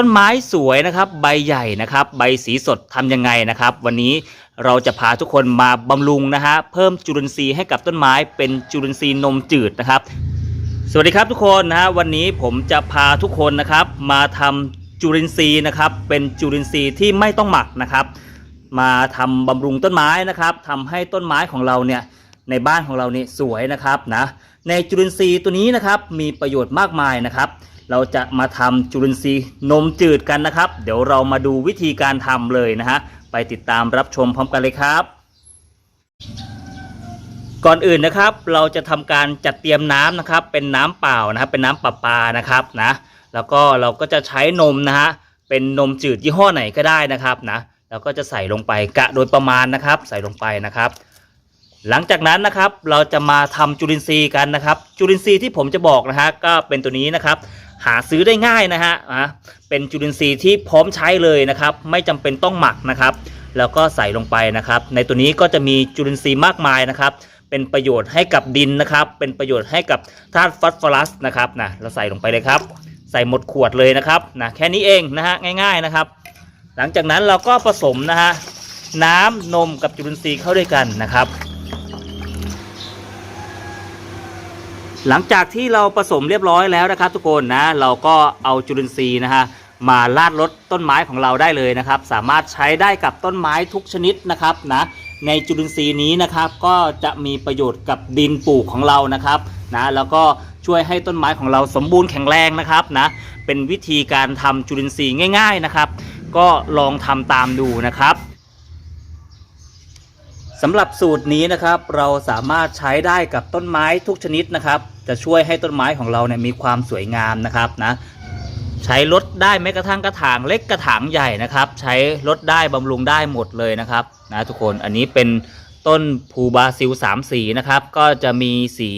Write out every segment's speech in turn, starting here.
ต้นไม้สวยนะครับ ใบใหญ่นะครับ ใบสีสดทำยังไงนะครับ วันนี้เราจะพาทุกคนมาบำรุงนะฮะเพิ่มจุลินทรีย์ให้กับต้นไม้เป็นจุลินทรีย์นมจืดนะครับ สวัสดีครับทุกคนนะฮะวันนี้ผมจะพาทุกคนนะครับ มาทำจุลินทรีย์นะครับ เป็นจุลินทรีย์ที่ไม่ต้องหมักนะครับ มาทำบำรุงต้นไม้นะครับทำให้ต้นไม้ของเราเนี่ยในบ้านของเราเนี่ยสวยนะครับนะในจุลินทรีย์ตัวนี้นะครับมีประโยชน์มากมายนะครับ เราจะมาทำจุลินทรีย์นมจืดกันนะครับ เดี๋ยวเรามาดูวิธีการทำเลยนะฮะไปติดตามรับชมพร้อมกันเลยครับ ก่อนอื่นนะครับ เราจะทำการจัดเตรียมน้ำนะครับ เป็นน้ำเปล่านะครับ เป็นน้ำประปานะครับนะแล้วก็เราก็จะใช้นมนะฮะเป็นนมจืดยี่ห้อไหนก็ได้นะครับนะแล้วก็จะใส่ลงไปกะโดยประมาณนะครับ ใส่ลงไปนะครับ หลังจากนั้นนะครับเราจะมาทำจุลินทรีย์กันนะครับ จุลินทรีย์ที่ผมจะบอกนะฮะก็เป็นตัวนี้นะครับ หาซื้อได้ง่ายนะฮะอะเป็นจุลินทรีย์ที่พร้อมใช้เลยนะครับ ไม่จำเป็นต้องหมักนะครับ แล้วก็ใส่ลงไปนะครับ ในตัวนี้ก็จะมีจุลินทรีย์มากมายนะครับ เป็นประโยชน์ให้กับดินนะครับ เป็นประโยชน์ให้กับธาตุฟอสฟอรัสนะครับนะเราใส่ลงไปเลยครับ ใส่หมดขวดเลยนะครับนะแค่นี้เองนะฮะง่าย ๆนะครับ หลังจากนั้นเราก็ผสมนะฮะน้ำนมกับจุลินทรีย์เข้าด้วยกันนะครับ หลังจากที่เราผสมเรียบร้อยแล้วนะครับ ทุกคนนะเราก็เอาจุลินทรีย์นะฮะมาลาดรดต้นไม้ของเราได้เลยนะครับ สามารถใช้ได้กับต้นไม้ทุกชนิดนะครับนะในจุลินทรีย์นี้นะครับก็จะมีประโยชน์กับดินปลูกของเรานะครับนะแล้วก็ช่วยให้ต้นไม้ของเราสมบูรณ์แข็งแรงนะครับนะเป็นวิธีการทำจุลินทรีย์ง่าย ๆนะครับ ก็ลองทำตามดูนะครับ สำหรับสูตรนี้นะครับเราสามารถใช้ได้กับต้นไม้ทุกชนิดนะครับ จะช่วยให้ต้นไม้ของเราเนี่ยมีความสวยงามนะครับนะใช้ลดได้แม้กระทั่งกระถางเล็กกระถางใหญ่นะครับ ใช้ลดได้บำรุงได้หมดเลยนะครับนะทุกคนอันนี้เป็นต้นภูบาซิล3สีนะครับ ก็จะมีสี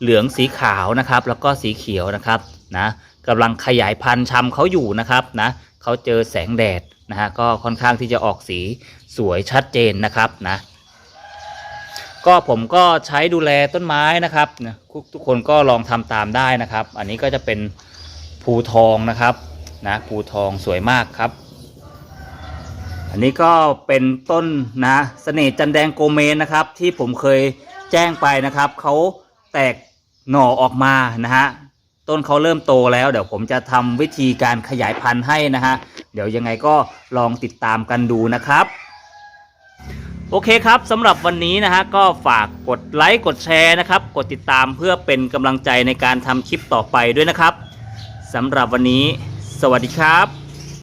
เหลืองสีขาวนะครับ แล้วก็สีเขียวนะครับนะกำลังขยายพันธุ์ชำเขาอยู่นะครับนะเขาเจอแสงแดดนะฮะก็ค่อนข้างที่จะออกสีสวยชัดเจนนะครับนะ ก็ผมก็ใช้ดูแลต้นไม้นะครับนะทุกทุกคนก็ลองทำตามได้นะครับ อันนี้ก็จะเป็นภูทองนะครับนะภูทองสวยมากครับ อันนี้ก็เป็นต้นนะเสน่ห์จันแดงโกเมนนะครับ ที่ผมเคยแจ้งไปนะครับเขาแตกหน่อออกมานะฮะต้นเขาเริ่มโตแล้วเดี๋ยวผมจะทำวิธีการขยายพันธุ์ให้นะฮะเดี๋ยวยังไงก็ลองติดตามกันดูนะครับ โอเคครับสำหรับวันนี้นะฮะก็ฝากกดไลค์กดแชร์นะครับ กดติดตามเพื่อเป็นกำลังใจในการทำคลิปต่อไปด้วยนะครับสำหรับวันนี้ สวัสดีครับ